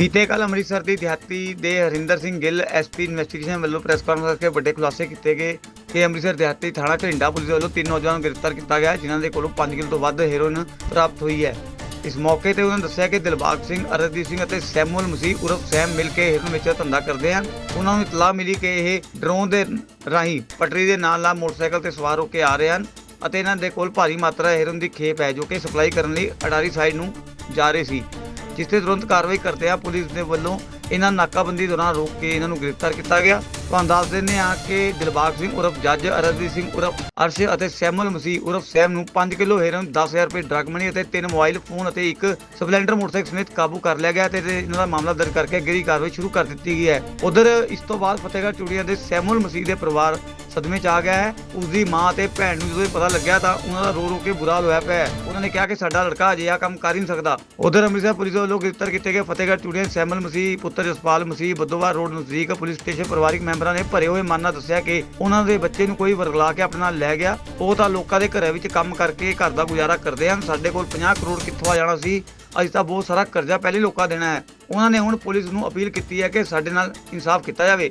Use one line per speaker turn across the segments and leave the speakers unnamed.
ਬੀਤੇ ਕੱਲ ਅੰਮ੍ਰਿਤਸਰ ਦੀ ਦਿਹਾਤੀ ਦੇ ਹਰਿੰਦਰ ਸਿੰਘ ਗਿੱਲ ਐਸਪੀ ਇਨਵੈਸਟੀਗੇਸ਼ਨ ਵੱਲੋਂ ਪ੍ਰੈਸ ਕਾਨਫਰੰਸ ਕਰਕੇ ਵੱਡੇ ਖੁਲਾਸੇ ਕੀਤੇ ਗਏ ਕਿ ਅੰਮ੍ਰਿਤਸਰ ਦਿਹਾਤੀ ਥਾਣਾ ਢਿੰਡਾ ਪੁਲਿਸ ਵੱਲੋਂ ਤਿੰਨ ਨੌਜਵਾਨ ਨੂੰ ਗ੍ਰਿਫਤਾਰ ਕੀਤਾ ਗਿਆ, ਜਿਨ੍ਹਾਂ ਦੇ ਕੋਲੋਂ 5 ਕਿਲੋ ਤੋਂ ਵੱਧ ਹੈਰੋਇਨ ਪ੍ਰਾਪਤ ਹੋਈ ਹੈ। ਇਸ ਮੌਕੇ ਤੇ ਉਹਨਾਂ ਦੱਸਿਆ ਕਿ ਦਿਲਬਾਗ ਸਿੰਘ, ਅਰਜਦੀਪ ਸਿੰਘ ਅਤੇ ਸੈਮੂਅਲ ਮਸੀਹ ਉਰਫ ਸੈਮ ਮਿਲ ਕੇ ਹੈਰੋਇਨ ਵਿੱਚ ਧੰਦਾ ਕਰਦੇ ਹਨ। ਉਹਨਾਂ ਨੂੰ ਇਤਲਾਹ ਮਿਲੀ ਕਿ ਇਹ ਡਰੋਨ ਦੇ ਰਾਹੀਂ ਪਟਰੀ ਦੇ ਨਾਲ ਨਾਲ ਮੋਟਰਸਾਈਕਲ ਤੇ ਸਵਾਰ ਹੋ ਕੇ ਆ ਰਹੇ ਹਨ ਅਤੇ ਇਹਨਾਂ ਦੇ ਕੋਲ ਭਾਰੀ ਮਾਤਰਾ ਹੈਰੋਇਨ ਦੀ ਖੇਪ ਹੈ, ਜੋ ਕਿ ਸਪਲਾਈ ਕਰਨ ਲਈ ਅਡਾਰੀ ਸਾਈਡ ਨੂੰ ਜਾ ਰਹੇ ਸੀ। ਜਿਸ ਤੇ ਤੁਰੰਤ ਕਾਰਵਾਈ ਕਰਦਿਆਂ ਪੁਲਿਸ ਦੇ ਵੱਲੋਂ ਇਹਨਾਂ ਨਾਕਾਬੰਦੀ ਦੌਰਾਨ ਰੋਕ ਕੇ ਇਹਨਾਂ ਨੂੰ ਗ੍ਰਿਫਤਾਰ ਕੀਤਾ ਗਿਆ। ਤੁਹਾਨੂੰ ਦੱਸ ਦਿੰਦੇ ਹਾਂ ਕਿ ਦਿਲਬਾਗ ਸਿੰਘ ਉਰਫ, ਜੱਜ ਅਰਜਦੀਪ ਸਿੰਘ ਉਰਫ, ਅਰਸ਼ ਅਤੇ ਸੈਮੂਅਲ ਮਸੀਹ ਉਰਫ ਸੈਮ ਨੂੰ 5 ਕਿਲੋ ਹੈਰੋਇਨ 10000 ਰੁਪਏ ਡਰਗ ਮਨੀ ਅਤੇ ਤਿੰਨ ਮੋਬਾਈਲ ਫੋਨ ਅਤੇ ਇੱਕ ਸਪਲੈਂਡਰ ਮੋਟਰਸਾਈਕਲ ਸਮੇਤ ਕਾਬੂ ਕਰ ਲਿਆ ਗਿਆ ਤੇ ਇਹਨਾਂ ਦਾ ਮਾਮਲਾ ਦਰਜ ਕਰਕੇ ਅਗਲੀ ਕਾਰਵਾਈ ਸ਼ੁਰੂ ਕਰ ਦਿੱਤੀ ਗਈ ਹੈ। ਉਧਰ ਇਸ ਤੋਂ ਬਾਅਦ ਫਤਿਹਗੜ੍ਹ ਚੂੜੀਆਂ ਦੇ ਸੈਮੂਅਲ ਮਸੀਹ ਦੇ ਪਰਿਵਾਰ ਸਦਮੇ 'ਚ ਆ ਗਿਆ ਹੈ। ਉਸ ਦੀ ਮਾਂ ਤੇ ਭੈਣ ਨੂੰ ਜਦੋਂ ਇਹ ਪਤਾ ਲੱਗਿਆ ਤਾਂ ਉਹਨਾਂ ਦਾ ਰੋ ਰੋ ਕੇ ਬੁਰਾ ਹਾਲ ਹੋਇਆ ਪਿਆ ਹੈ। ਉਹਨਾਂ ਨੇ ਕਿਹਾ ਕਿ ਸਾਡਾ ਲੜਕਾ ਅਜੇ ਕੰਮ ਕਰ ਹੀ ਨਹੀਂ ਸਕਦਾ। ਉਧਰ ਅੰਮ੍ਰਿਤਸਰ ਪੁਲਿਸ ਵੱਲੋਂ ਗ੍ਰਿਫਤਾਰ ਕੀਤੇ ਗਏ ਫਤਿਹਗੜ੍ਹ ਚੂੜੀਆਂ ਦੇ ਮਸੀਹ, ਪੁੱਤਰ ਜਸਪਾਲ ਮਸੀਹ ਬੱਦੋਵਾਰ ਰੋਡ ਨਜ਼ਦੀਕ ਪੁਲਿਸ ਸਟੇਸ਼ਨ ਪਰਿਵਾਰਿਕ ਮੈਂਬਰਾਂ ਨੇ ਭਰੇ ਹੋਏ ਮਾਨਾ ਦੱਸਿਆ ਕਿ ਉਹਨਾਂ ਦੇ ਬੱਚੇ ਨੂੰ ਕੋਈ ਵਰਗਲਾ ਕੇ ਆਪਣੇ ਨਾਲ ਲੈ ਗਿਆ। ਉਹ ਤਾਂ ਲੋਕਾਂ ਦੇ ਘਰਾਂ ਵਿੱਚ ਕੰਮ ਕਰਕੇ ਘਰ ਦਾ ਗੁਜ਼ਾਰਾ ਕਰਦੇ ਹਨ। ਸਾਡੇ ਕੋਲ 50 ਕਰੋੜ ਕਿੱਥੋਂ ਆ ਜਾਣਾ ਸੀ? ਅੱਜ ਤਾਂ ਬਹੁਤ ਸਾਰਾ ਕਰਜ਼ਾ ਪਹਿਲੇ ਲੋਕਾਂ ਦੇਣਾ ਹੈ। ਉਹਨਾਂ ਨੇ ਹੁਣ ਪੁਲਿਸ ਨੂੰ ਅਪੀਲ ਕੀਤੀ ਹੈ ਕਿ ਸਾਡੇ ਨਾਲ ਇਨਸਾਫ ਕੀਤਾ ਜਾਵੇ।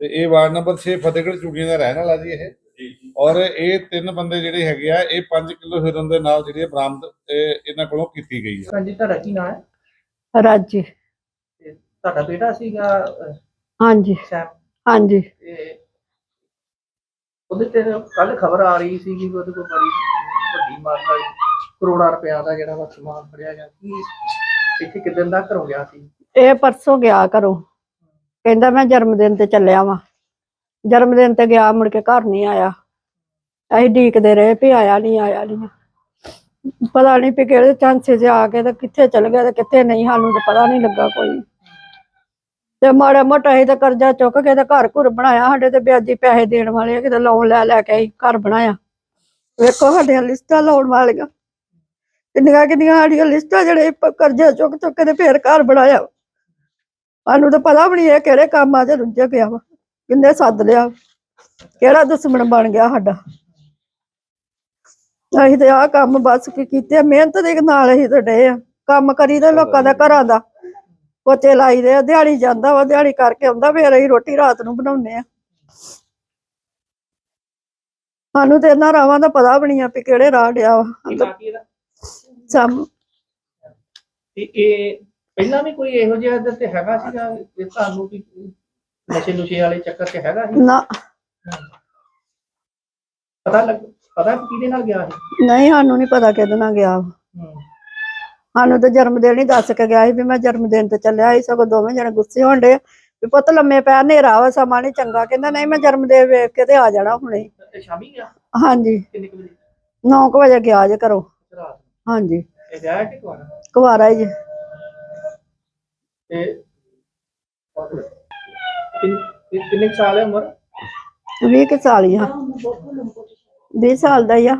ਤੇ ਇਹ ਵਾਰਡ ਨੰਬਰ 6 ਫਤਿਹਗੜ੍ਹ ਚੂੜੀਆਂ ਦਾ ਰਹਿਣ ਵਾਲਾ ਜੀ ਇਹ। ਔਰ ਇਹ ਤਿੰਨ ਬੰਦੇ ਜਿਹੜੇ ਹੈਗੇ ਆ ਇਹ 5 ਕਿਲੋ ਹੀਰਨ ਦੇ ਨਾਲ ਜਿਹੜੀ ਬਰਾਮਦ ਇਹ ਇਹਨਾਂ ਕੋਲੋਂ ਕੀਤੀ ਗਈ ਹੈ
ਹਾਂਜੀ ਤੁਹਾਡਾ ਕੀ ਨਾਮ ਹੈ?
ਰਾਜੀ।
ਤੇ ਤੁਹਾਡਾ ਬੇਟਾ ਸੀਗਾ
ਹਾਂਜੀ। ਹਾਂਜੀ।
ਉਹਦੇ ਤੇ ਕੱਲ ਖਬਰ ਆ ਰਹੀ ਸੀ ਕਿ ਉਹਦੇ ਕੋਲ ਬੜੀ ਵੱਡੀ ਮਾਤਰਾ ਕਰੋੜਾਂ ਰੁਪਇਆ ਦਾ ਜਿਹੜਾ ਵਾ ਸਮਾਨ ਫੜਿਆ ਗਿਆ। ਕੀ ਇੱਥੇ ਕਿਦਾਂ ਦਾ ਘਰੋਂ ਗਿਆ ਸੀ?
ਇਹ ਪਰਸੋਂ ਗਿਆ ਘਰੋਂ। ਕਹਿੰਦਾ ਮੈਂ ਜਨਮ ਦਿਨ ਤੇ ਚੱਲਿਆ ਵਾਂ। ਜਨਮ ਦਿਨ ਤੇ ਗਿਆ ਮੁੜ ਕੇ ਘਰ ਨਹੀਂ ਆਇਆ। ਅਸੀਂ ਢੀਕਦੇ ਰਹੇ ਵੀ ਆਇਆ ਨਹੀਂ ਆਇਆ ਨਹੀਂ ਪਤਾ ਨਹੀਂ ਵੀ ਕਿਹੜੇ ਚਾਂਸੇ 'ਚ ਆ ਕੇ ਤੇ ਕਿੱਥੇ ਚਲ ਗਿਆ ਤੇ ਕਿੱਥੇ ਨਹੀਂ ਸਾਨੂੰ ਤਾਂ ਪਤਾ ਨਹੀਂ ਲੱਗਾ ਕੋਈ। ਤੇ ਮਾੜਾ ਮੋਟਾ ਅਸੀਂ ਤਾਂ ਕਰਜ਼ਾ ਚੁੱਕ ਕੇ ਤੇ ਘਰ ਘੁਰ ਬਣਾਇਆ ਸਾਡੇ ਤੇ ਵਿਆਜੀ ਪੈਸੇ ਦੇਣ ਵਾਲੇ ਆ, ਕਿਤੇ ਲੋਨ ਲੈ ਲੈ ਕੇ ਅਸੀਂ ਘਰ ਬਣਾਇਆ। ਵੇਖੋ ਸਾਡੀਆਂ ਲਿਸਟਾਂ ਲਾਉਣ ਵਾਲੀਆਂ। ਕਿੰਨੀਆਂ ਕਿੰਨੀਆਂ ਸਾਡੀਆਂ ਲਿਸਟਾਂ ਜਿਹੜੇ ਕਰਜ਼ਾ ਚੁੱਕ ਚੁੱਕ ਕੇ ਤੇ ਫੇਰ ਘਰ ਬਣਾਇਆ। ਸਾਨੂੰ ਤਾਂ ਪਤਾ ਵੀ ਨਹੀਂ ਇਹ ਕਿਹੜੇ ਕੰਮਾਂ 'ਚ ਰੁੱਝ ਗਿਆ ਵਾ ਕਿੰਨੇ ਸੱਦ ਲਿਆ ਕਿਹੜਾ ਦੁਸ਼ਮਣ ਬਣ ਗਿਆ ਸਾਡਾ। ਅਸੀਂ ਤੇ ਆਹ ਕੰਮ ਬਸ ਕੀ ਕੀਤੇ ਮਿਹਨਤ ਦੇ ਨਾਲ ਅਸੀਂ ਤੇ ਡੇ ਆ ਕੰਮ ਕਰੀਦੇ ਲੋਕਾਂ ਦਾ ਘਰਾਂ ਦਾ ਪੋਚੇ ਲਾਈਦੇ ਆ ਦਿਹਾੜੀ ਜਾਂਦਾ ਵਾ ਦਿਹਾੜੀ ਕਰਕੇ ਆਉਂਦਾ ਫੇਰ ਅਸੀਂ ਰੋਟੀ ਰਾਤ ਨੂੰ ਬਣਾਉਂਦੇ ਆ। ਸਾਨੂੰ ਤੇ ਇਹਨਾਂ ਰਾਵਾਂ ਦਾ ਪਤਾ ਵੀ ਨਹੀਂ ਆ ਵੀ ਕਿਹੜੇ ਰਾਹ ਡਿਆ ਵਾ
ਕੀ ਇਹਦਾ? ਤੇ ਇਹ ਪਹਿਲਾਂ ਵੀ ਕੋਈ ਇਹੋ ਜਿਹਾ ਇਹਦੇ ਤੇ ਹੈਗਾ ਸੀਗਾ ਇਹ ਤੁਹਾਨੂੰ ਵੀ ਨਸ਼ੇ ਨੁਸ਼ੇ ਵਾਲੇ ਚੱਕਰ 'ਚ ਹੈਗਾ ਸੀ?
ਨਾ।
ਪਤਾ ਲੱਗ ਪਤਾ ਕਿਹਦੇ ਨਾਲ ਗਿਆ ਸੀ?
ਨਹੀਂ ਸਾਨੂੰ ਨਹੀਂ ਪਤਾ ਕਿਹਦੇ ਨਾਲ ਗਿਆ।
ਹੂੰ।
ਸਾਨੂੰ ਤਾਂ ਜਨਮ ਦਿਨ ਹੀ ਦੱਸ ਕੇ ਗਿਆ ਸੀ ਵੀ ਮੈਂ ਜਨਮ ਦਿਨ ਤੇ ਚੱਲਿਆ ਸੀ ਸਗੋਂ ਦੋਵੇਂ ਜਣੇ ਗੁੱਸੇ ਹੋਣ ਡੇ ਵੀ ਪੁੱਤ ਲੰਮੇ ਪੈ ਹਨੇਰਾ ਵਾ ਸਮਾਂ ਨੀ ਚੰਗਾ। ਕਹਿੰਦਾ ਨਹੀਂ ਮੈਂ ਜਨਮ ਦਿਨ ਵੇਖ ਕੇ ਤੇ ਆ ਜਾਣਾ ਹੁਣੇ।
ਤੇ ਸ਼ਾਮੀ ਗਿਆ?
ਹਾਂਜੀ।
ਕਿੰਨੇ ਕੁ ਵਜੇ?
9 ਵਜੇ ਗਿਆ ਜੇ ਘਰੋਂ।
ਰਾਤ ਨੂੰ?
ਹਾਂਜੀ।
ਇਹ ਵਿਆਹ ਕਿ ਕੁਆਰਾ?
ਕੁਵਾਰਾ ਹੀ ਜੇ।
ਤੇ ਕਿੰਨ- ਕਿੰਨੇ ਕੁ ਸਾਲ ਹੈ ਉਮਰ?
20 ਕੁ ਸਾਲ ਹੀ ਆ। 20 ਸਾਲ ਦਾ ਹੀ ਆ।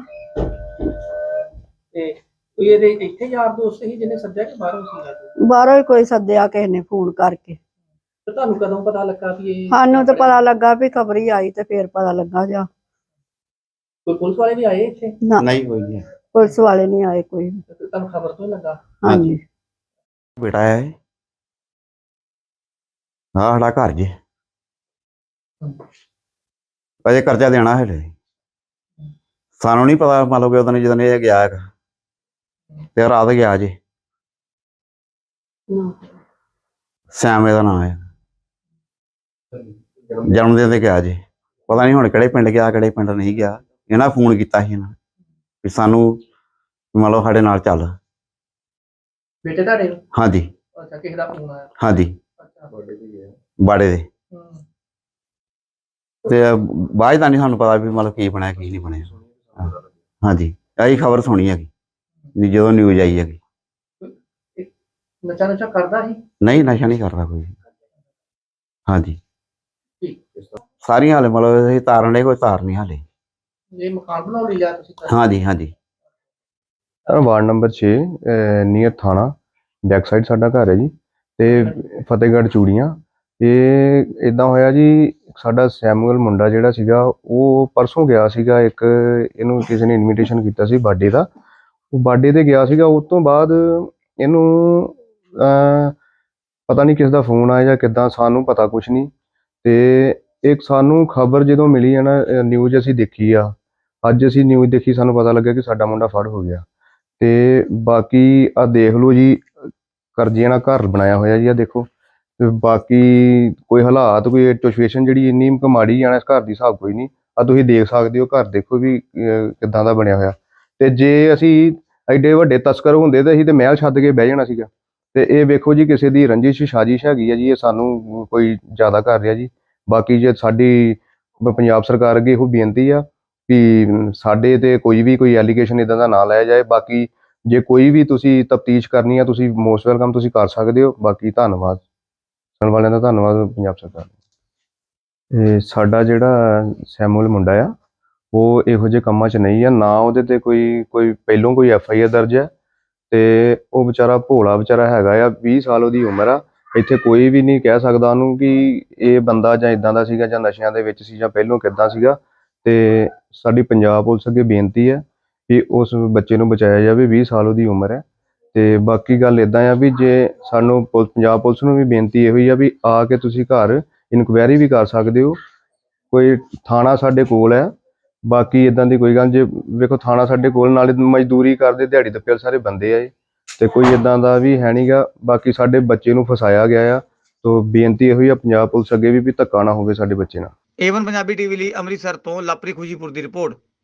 ਤੇ ਕੋਈ ਇਹਦੇ ਇੱਥੇ ਯਾਰ ਦੋਸਤ ਸੀ ਜਿਹਨੇ ਸੱਦਿਆ ਕਿ ਬਾਹਰੋਂ ਸੀਗਾ ਕੋਈ?
ਬਾਹਰੋਂ ਹੀ ਕੋਈ ਸੱਦਿਆ ਕਿਸੇ ਨੇ ਫੋਨ ਕਰਕੇ।
ਤੇ ਤੁਹਾਨੂੰ ਕਦੋਂ ਪਤਾ ਲੱਗਾ ਕਿ ਇਹ
ਸਾਨੂੰ ਤਾਂ ਪਤਾ ਲੱਗਾ ਵੀ ਖਬਰ ਹੀ ਆਈ ਤੇ ਫੇਰ ਪਤਾ ਲੱਗਾ ਜਾ।
ਕੋਈ ਪੁਲਿਸ ਵਾਲੇ ਵੀ ਆਏ ਇੱਥੇ?
ਨਾ।
ਨਹੀਂ ਹੋਈ ਨਹੀਂ।
ਪੁਲਿਸ ਵਾਲੇ ਨਹੀਂ ਆਏ ਕੋਈ। ਵੀ।
ਤੇ ਤੁਹਾਨੂੰ ਖਬਰ ਤੋਂ ਹੀ ਲੱਗਾ?
ਹਾਂਜੀ।
ਬੇਟਾ ਹੈ ਇਹ। ਆਹ ਸਾਡਾ ਘਰ ਜੇ। ਅਜੇ ਕਰਜ਼ਾ ਦੇਣਾ ਹੈ ਹਲੇ। ਸਾਨੂੰ ਨਹੀਂ ਪਤਾ ਮੰਨ ਲਓ ਕਿ ਉਦੋਂ ਜਦੋਂ ਇਹ ਗਿਆ ਹੈਗਾ ਤੇ ਰਾਤ ਗਿਆ ਜੇ। ਸੈਮ ਇਹਦਾ ਨਾਮ ਹੈ ਜਨਮ ਦਿਨ ਤੇ ਗਿਆ ਜੀ। ਪਤਾ ਨਹੀਂ ਹੁਣ ਕਿਹੜੇ ਪਿੰਡ ਗਿਆ ਕਿਹੜੇ ਪਿੰਡ ਨਹੀਂ ਗਿਆ। ਇਹਨਾਂ ਫੋਨ ਕੀਤਾ ਸੀ ਇਹਨਾਂ ਵੀ ਸਾਨੂੰ ਮੰਨ ਲਓ ਸਾਡੇ ਨਾਲ ਚੱਲ।
ਬੇਟੇ ਤੁਹਾਡੇ?
ਹਾਂਜੀ।
ਅੱਛਾ ਕਿਸੇ ਦਾ ਫੋਨ ਆਇਆ।
ਹਾਂਜੀ। ਬਾੜੇ ਦੇ ਤੇ। ਬਾਅਦ ਦਾ ਨਹੀਂ ਸਾਨੂੰ ਪਤਾ ਵੀ ਮਤਲਬ ਕੀ ਬਣਿਆ ਕੀ ਨਹੀਂ ਬਣਿਆ। ਹਾਂਜੀ। ਆਹੀ ਖਬਰ ਸੁਣੀ ਹੈਗੀ। ਵੀ ਜਦੋਂ ਨਿਊਜ਼ ਆਈ ਹੈਗੀ।
ਨਸ਼ਾ ਨਸ਼ਾ ਕਰਦਾ ਸੀ?
ਨਹੀਂ ਨਸ਼ਾ ਨਹੀਂ ਕਰਦਾ ਕੋਈ। ਹਾਂਜੀ।
ਠੀਕ।
ਸਾਰੀਆਂ ਹਾਲੇ ਮਤਲਬ ਅਸੀਂ ਤਾਰਨ ਦੇ ਕੋਈ ਤਾਰ ਨਹੀਂ ਹਾਲੇ।
ਇਹ ਮਕਾਨ ਬਣਾਉਣ ਲਈ ਲਿਆ ਤੁਸੀਂ ਤਾਂ?
ਹਾਂਜੀ ਹਾਂਜੀ।
ਸਰ ਵਾਰਡ ਨੰਬਰ 6 ਨੀਅਰ ਥਾਣਾ। ਬੈਕ ਸਾਈਡ ਸਾਡਾ ਘਰ ਹੈ ਜੀ। ਤੇ ਫਤਿਹਗੜ੍ਹ ਚੂੜੀਆਂ। ਇਹ ਇਦਾਂ ਹੋਇਆ ਜੀ, ਸਾਡਾ ਸੈਮੂਅਲ ਮੁੰਡਾ ਜਿਹੜਾ ਸੀਗਾ, ਉਹ ਪਰਸੋਂ ਗਿਆ ਸੀਗਾ ਇੱਕ, ਇਹਨੂੰ ਕਿਸੇ ਨੇ ਇਨਵੀਟੇਸ਼ਨ ਕੀਤਾ ਸੀ ਬਰਥਡੇ ਦਾ। ਉਹ ਬਰਥਡੇ ਤੇ ਗਿਆ ਸੀਗਾ, ਉਸ ਤੋਂ ਬਾਅਦ ਇਹਨੂੰ ਪਤਾ ਨਹੀਂ ਕਿਸ ਦਾ ਫੋਨ ਆਇਆ ਜਾਂ ਕਿੱਦਾਂ, ਸਾਨੂੰ ਪਤਾ ਕੁਝ ਨਹੀਂ ਤੇ ਇੱਕ ਸਾਨੂੰ ਖਬਰ ਜਦੋਂ ਮਿਲੀ ਹੈ ਨਾ ਨਿਊਜ਼ ਅਸੀਂ ਦੇਖੀ ਆ। ਅੱਜ ਅਸੀਂ ਨਿਊਜ਼ ਦੇਖੀ, ਸਾਨੂੰ ਪਤਾ ਲੱਗਿਆ ਕਿ ਸਾਡਾ ਮੁੰਡਾ ਫੜ ਹੋ ਗਿਆ। ਤੇ ਬਾਕੀ ਆ ਦੇਖ ਲਓ ਜੀ ਕਰਜ਼ੇ ਨਾਲ ਘਰ ਬਣਾਇਆ ਹੋਇਆ ਜੀ ਆ ਦੇਖੋ। ਤੇ ਬਾਕੀ ਕੋਈ ਹਾਲਾਤ ਕੋਈ ਸਿਚੁਏਸ਼ਨ ਜਿਹੜੀ ਇੰਨੀ ਕੁ ਮਾੜੀ ਜਾਣਾ ਇਸ ਘਰ ਦੀ ਹਿਸਾਬ ਕੋਈ ਨਹੀਂ। ਆ ਤੁਸੀਂ ਦੇਖ ਸਕਦੇ ਹੋ ਘਰ ਦੇਖੋ ਵੀ ਅਹ, ਕਿੱਦਾਂ ਦਾ ਬਣਿਆ ਹੋਇਆ। ਤੇ ਜੇ ਅਸੀਂ ਐਡੇ ਵੱਡੇ ਤਸਕਰ ਹੁੰਦੇ ਤਾਂ ਅਸੀਂ ਤੇ ਮਹਿਲ ਛੱਡ ਕੇ ਬਹਿ ਜਾਣਾ ਸੀਗਾ। ਤੇ ਇਹ ਵੇਖੋ ਜੀ ਕਿਸੇ ਦੀ ਰੰਜਿਸ਼ ਸਾਜ਼ਿਸ਼ ਹੈਗੀ ਆ ਜੀ ਇਹ ਸਾਨੂੰ ਕੋਈ ਜ਼ਿਆਦਾ ਕਰ ਰਿਹਾ ਜੀ। ਬਾਕੀ ਜੇ ਸਾਡੀ ਪ- ਪੰਜਾਬ ਸਰਕਾਰ ਅੱਗੇ ਇਹੋ ਬੇਨਤੀ ਆ ਵੀ ਸਾਡੇ ਤੇ ਕੋਈ ਵੀ ਕੋਈ ਐਲੀਗੇਸ਼ਨ ਇਦਾਂ ਦਾ ਨਾ ਲਾਇਆ ਜਾਏ। ਬਾਕੀ ਜੇ ਕੋਈ ਵੀ ਤੁਸੀਂ ਤਫਤੀਸ਼ ਕਰਨੀ ਆ, ਤੁਸੀਂ ਮੋਸਟ ਵੈਲਕਮ ਤੁਸੀਂ ਕਰ ਸਕਦੇ ਹੋ। ਬਾਕੀ ਧੰਨਵਾਦ। ਸੁਣਨ ਵਾਲਿਆਂ ਦਾ ਧੰਨਵਾਦ ਪੰਜਾਬ ਸਰਕਾਰ ਦਾ। ਇਹ ਸਾਡਾ ਜਿਹੜਾ ਸੈਮੂਅਲ ਮੁੰਡਾ ਆ, ਉਹ ਇਹੋ ਜਿਹੇ ਕੰਮਾਂ 'ਚ ਨਹੀਂ ਆ। ਨਾ ਉਹਦੇ ਤੇ ਕੋਈ ਕੋਈ ਪਹਿਲੋਂ ਕੋਈ ਐਫ ਆਈ ਆਰ ਦਰਜ ਹੈ ਤੇ ਉਹ ਵਿਚਾਰਾ ਭੋਲਾ ਵਿਚਾਰਾ ਹੈਗਾ ਆ 20 ਸਾਲ ਉਹਦੀ ਉਮਰ ਆ। ਇੱਥੇ ਕੋਈ ਵੀ ਨਹੀਂ ਕਹਿ ਸਕਦਾ ਉਹਨੂੰ ਕਿ ਇਹ ਬੰਦਾ ਜਾਂ ਇਦਾਂ ਦਾ ਸੀਗਾ ਜਾਂ ਨਸ਼ਿਆਂ ਦੇ ਵਿੱਚ ਸੀ ਜਾਂ ਪਹਿਲੋਂ ਕਿੱਦਾਂ ਸੀਗਾ। ਤੇ ਸਾਡੀ ਪੰਜਾਬ ਪੁਲਿਸ ਅੱਗੇ ਬੇਨਤੀ ਹੈ ਕਿ ਉਸ ਬੱਚੇ ਨੂੰ ਬਚਾਇਆ ਜਾਵੇ 20 ਸਾਲ ਉਹਦੀ ਉਮਰ ਹੈ। ਤੇ ਬਾਕੀ ਗੱਲ ਇਦਾਂ ਆ ਵੀ ਜੇ ਸਾਨੂੰ ਪੁਲ- ਪੰਜਾਬ ਪੁਲਿਸ ਨੂੰ ਵੀ ਬੇਨਤੀ ਇਹੋ ਹੀ ਆ ਵੀ ਆ ਕੇ ਤੁਸੀਂ ਘਰ ਇਨਕੁਆਇਰੀ ਵੀ ਕਰ ਸਕਦੇ ਹੋ। ਕੋਈ ਥਾਣਾ ਸਾਡੇ ਕੋਲ ਹੈ। ਬਾਕੀ ਇਦਾਂ ਦੀ ਕੋਈ ਗੱਲ ਜੇ ਵੇਖੋ ਥਾਣਾ ਸਾਡੇ ਕੋਲ, ਨਾਲੇ ਮਜ਼ਦੂਰੀ ਕਰਦੇ, ਦਿਹਾੜੀ ਦੱਪੇ ਸਾਰੇ ਬੰਦੇ ਆ ਇਹ। ਤੇ ਕੋਈ ਇਦਾਂ ਦਾ ਵੀ ਹੈ ਨਹੀਂਗਾ ਬਾਕੀ ਸਾਡੇ ਬੱਚੇ ਨੂੰ ਫਸਾਇਆ ਗਿਆ ਆ। ਤੋ ਬੇਨਤੀ ਇਹੋ ਹੀ ਆ ਪੰਜਾਬ ਪੁਲਿਸ ਅੱਗੇ ਵੀ ਵੀ ਧੱਕਾ ਨਾ ਹੋਵੇ ਸਾਡੇ ਬੱਚੇ ਨਾਲ।
ਏਵਨ ਪੰਜਾਬੀ ਟੀਵੀ ਲਈ ਅੰਮ੍ਰਿਤਸਰ ਤੋਂ ਲਾਪਰੀ ਖੁਸ਼ੀਪੁਰ ਦੀ ਰਿਪੋਰਟ।